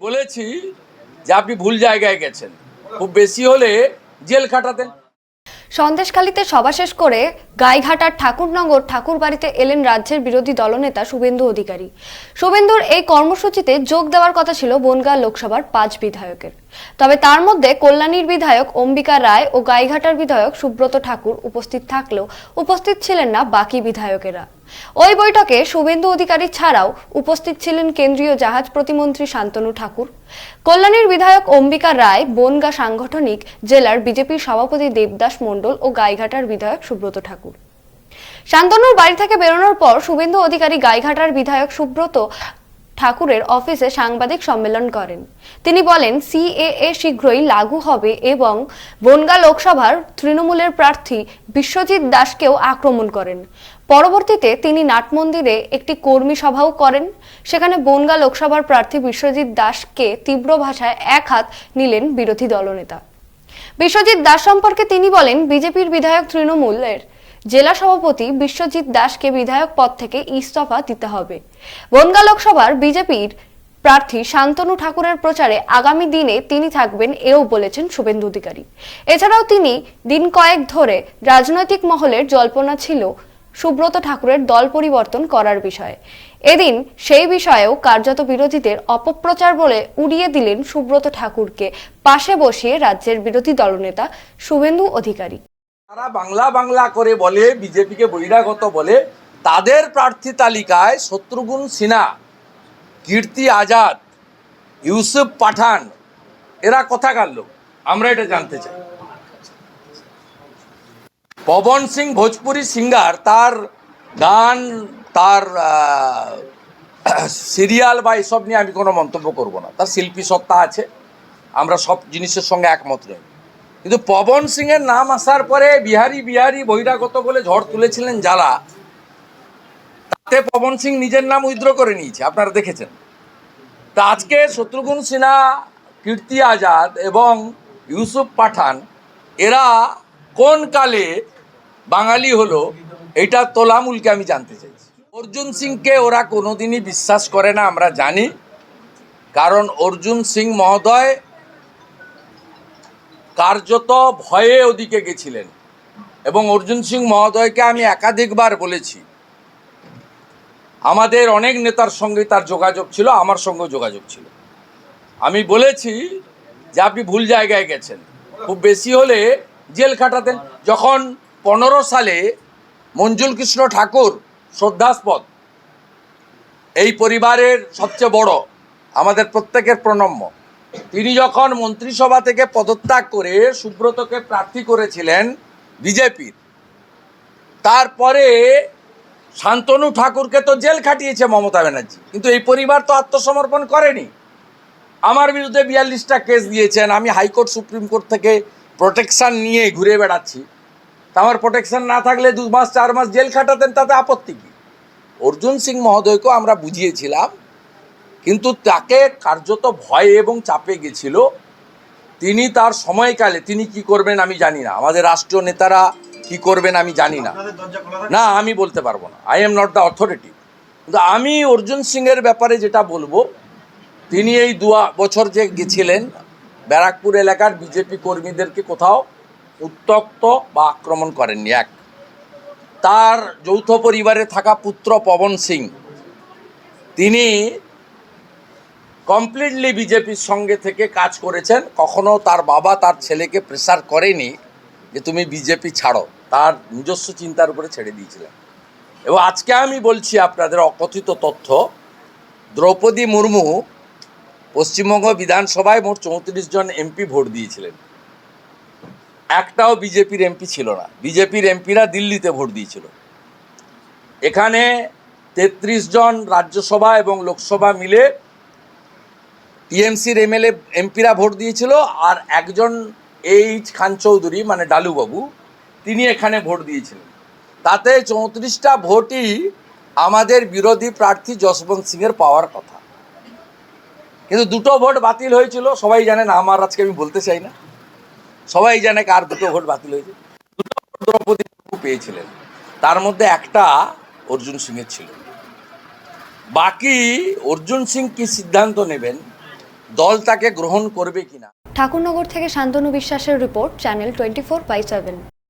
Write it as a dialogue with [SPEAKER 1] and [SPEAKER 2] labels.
[SPEAKER 1] বলেছি যে আপনি ভুল জায়গায় গেছেন। খুব বেশি হলে জেল খাটাতেন।
[SPEAKER 2] সন্দেশখালীতে সভা শেষ করে গাইঘাটার ঠাকুরনগর ঠাকুর বাড়িতে এলেন রাজ্যের বিরোধী দলনেতা শুভেন্দু অধিকারী। শুভেন্দুর এই কর্মসূচিতে যোগ দেওয়ার কথা ছিল বনগাঁ লোকসভার পাঁচ বিধায়কের। তবে তার মধ্যে কল্যাণীর বিধায়ক অম্বিকা রায় ও গাইঘাটার বিধায়ক সুব্রত ঠাকুর উপস্থিত থাকলেও উপস্থিত ছিলেন না বাকি বিধায়কেরা। ওই বৈঠকে শুভেন্দু অধিকারী ছাড়াও উপস্থিত ছিলেন কেন্দ্রীয় জাহাজ প্রতিমন্ত্রী শান্তনু ঠাকুর। কল্যাণীর বিধায়ক অম্বিকা রায়, বনগা সাংগঠনিক জেলার বিজেপির সভাপতি দেবদাস মণ্ডল ও গাইঘাটার বিধায়ক সুব্রত ঠাকুর। শান্তনুর বাড়ি থেকে বেরোনোর পর শুভেন্দু অধিকারী গাইঘাটার বিধায়ক সুব্রত ঠাকুরের অফিসে সাংবাদিক সম্মেলন করেন। তিনি বলেন, সিএএ শীঘ্রই লাগু হবে এবং বনগা লোকসভার তৃণমূলের প্রার্থী বিশ্বজিৎ দাসকেও আক্রমণ করেন। পরবর্তীতে তিনি নাটমন্দিরে একটি কর্মী সভাও করেন। সেখানে বনগা লোকসভার প্রার্থী বিশ্বজিৎ দাসকে তীব্র ভাষায় এক হাত নিলেন বিরোধী দলনেতা। বিশ্বজিৎ দাস সম্পর্কে তিনি বলেন, বিজেপির বিধায়ক তৃণমূলের জেলা সভাপতি বিশ্বজিৎ দাসকে বিধায়ক পদ থেকে ইস্তফা দিতে হবে। বনগা লোকসভার বিজেপির প্রার্থী শান্তনু ঠাকুরের প্রচারে আগামী দিনে তিনি থাকবেন এও বলেছেন শুভেন্দু অধিকারী। এছাড়াও তিনি দিন কয়েক ধরে রাজনৈতিক মহলের জল্পনা ছিল সুব্রত ঠাকুরের দল পরিবর্তন করার বিষয়ে। এদিন সেই বিষয়েও কার্যত বিরোধীদের অপপ্রচার বলে উড়িয়ে দিলেন সুব্রত ঠাকুরকে। পাশে বসিয়ে রাজ্যের বিরোধী দলনেতা শুভেন্দু অধিকারী।
[SPEAKER 1] তারা বাংলা বাংলা করে বলে, বিজেপিকে বহিরাগত বলে, তাদের প্রার্থী তালিকায় শত্রুঘ্ন সিনহা, কীর্তি আজাদ, ইউসুফ পাঠান, এরা কোথাকার লোক। আমরা এটা জানতে চাই। পবন সিং ভোজপুরি সিঙ্গার, তার গান, তার সিরিয়াল বা এসব নিয়ে আমি কোনো মন্তব্য করব না। তার শিল্পী সত্তা আছে, আমরা সব জিনিসের সঙ্গে একমত নই কিন্তু পবন সিংয়ের নাম আসার পরে বিহারি বিহারি বহিরাগত বলে ঝড় তুলেছিলেন যারা, তাতে পবন সিং নিজের নাম উইথড্র করে নিয়েছে, আপনারা দেখেছেন। তা আজকে শত্রুঘ্ন সিনহা, কীর্তি আজাদ এবং ইউসুফ পাঠান, এরা কোন কালে বাঙালি হলো, এটা তোলামুলকে আমি জানতে চাইছি। অর্জুন সিংকে ওরা কোনোদিনই বিশ্বাস করে না, আমরা জানি। কারণ অর্জুন সিং মহোদয় কার্যত ভয়ে ওদিকে গেছিলেন। এবং অর্জুন সিং মহোদয়কে আমি একাধিকবার বলেছি। আমাদের অনেক নেতার সঙ্গে তার যোগাযোগ ছিল, আমার সঙ্গে যোগাযোগ ছিল। আমি বলেছি যে আপনি ভুল জায়গায় গেছেন। খুব বেশি হলে জেল খাটাতেন। যখন পনেরো সালে মঞ্জুল কৃষ্ণ ঠাকুর শ্রদ্ধাস্পদ। এই পরিবারের সবচেয়ে বড়, আমাদের প্রত্যেকের প্রণম্য। তিনি যখন মন্ত্রিসভা থেকে পদত্যাগ করে সুব্রতকে প্রার্থী করেছিলেন বিজেপির, তারপরে শান্তনু ঠাকুরকে তো জেল খাটিয়েছে মমতা ব্যানার্জি। কিন্তু এই পরিবার তো আত্মসমর্পণ করেনি। আমার বিরুদ্ধে বিয়াল্লিশটা কেস দিয়েছেন, আমি হাইকোর্ট সুপ্রিম কোর্ট থেকে প্রোটেকশন নিয়ে ঘুরে বেড়াচ্ছি। আমার প্রোটেকশন না থাকলে দু মাস চার মাস জেল খাটাতেন তাতে আপত্তি কী? অর্জুন সিং মহোদয়কেও আমরা বুঝিয়েছিলাম কিন্তু তাকে কার্যত ভয়ে এবং চাপে গেছিল। তিনি তার সময়কালে তিনি কি করবেন আমি জানি না। আমাদের রাষ্ট্রীয় নেতারা কি করবেন আমি জানি না। না আমি বলতে পারব না। I am not the authority কিন্তু আমি অর্জুন সিংয়ের ব্যাপারে যেটা বলব তিনি এই দু বছর যে গেছিলেন ব্যারাকপুর এলাকার বিজেপি কর্মীদেরকে কোথাও উত্তক্ত বা আক্রমণ করেননি। এক, তার যৌথ পরিবারে থাকা পুত্র পবন সিং। তিনি কমপ্লিটলি বিজেপির সঙ্গে থেকে কাজ করেছেন। কখনো তার বাবা তার ছেলেকে প্রেসার করেনি যে তুমি বিজেপি ছাড়ো। তার নিজস্ব চিন্তার উপরে ছেড়ে দিয়েছিলেন। এবং আজকে আমি বলছি আপনাদের অকথিত তথ্য। দ্রৌপদী মুর্মু পশ্চিমবঙ্গ বিধানসভায় মোট চৌত্রিশ জন এমপি ভোট দিয়েছিলেন। একটাও বিজেপির এমপি ছিল না। বিজেপির এমপিরা দিল্লিতে ভোট দিয়েছিল। এখানে তেত্রিশ জন রাজ্যসভা এবং লোকসভা মিলে টিএমসির এমএলএ, এমপিরা ভোট দিয়েছিল আর একজন এইচ খান চৌধুরী মানে ডালুবাবু, তিনি এখানে ভোট দিয়েছিলেন। তাতে চৌত্রিশটা ভোটই আমাদের বিরোধী প্রার্থী যশবন্ত সিংয়ের পাওয়ার কথা। কিন্তু দুটো ভোট বাতিল হয়েছিল, সবাই জানেন আমার আজকে আমি বলতে চাই না। সবাই জানে কার দুটো ভোট বাতিল হয়েছে। দুটো দ্রৌপদী মুর্মু পেয়েছিলেন। তার মধ্যে একটা অর্জুন সিংয়ের ছিল। বাকি অর্জুন সিং কি সিদ্ধান্ত নেবেন? দল তাকে গ্রহণ করবে কিনা?
[SPEAKER 2] ঠাকুরনগর থেকে শান্তনু বিশ্বাসের report, channel twenty four by seven.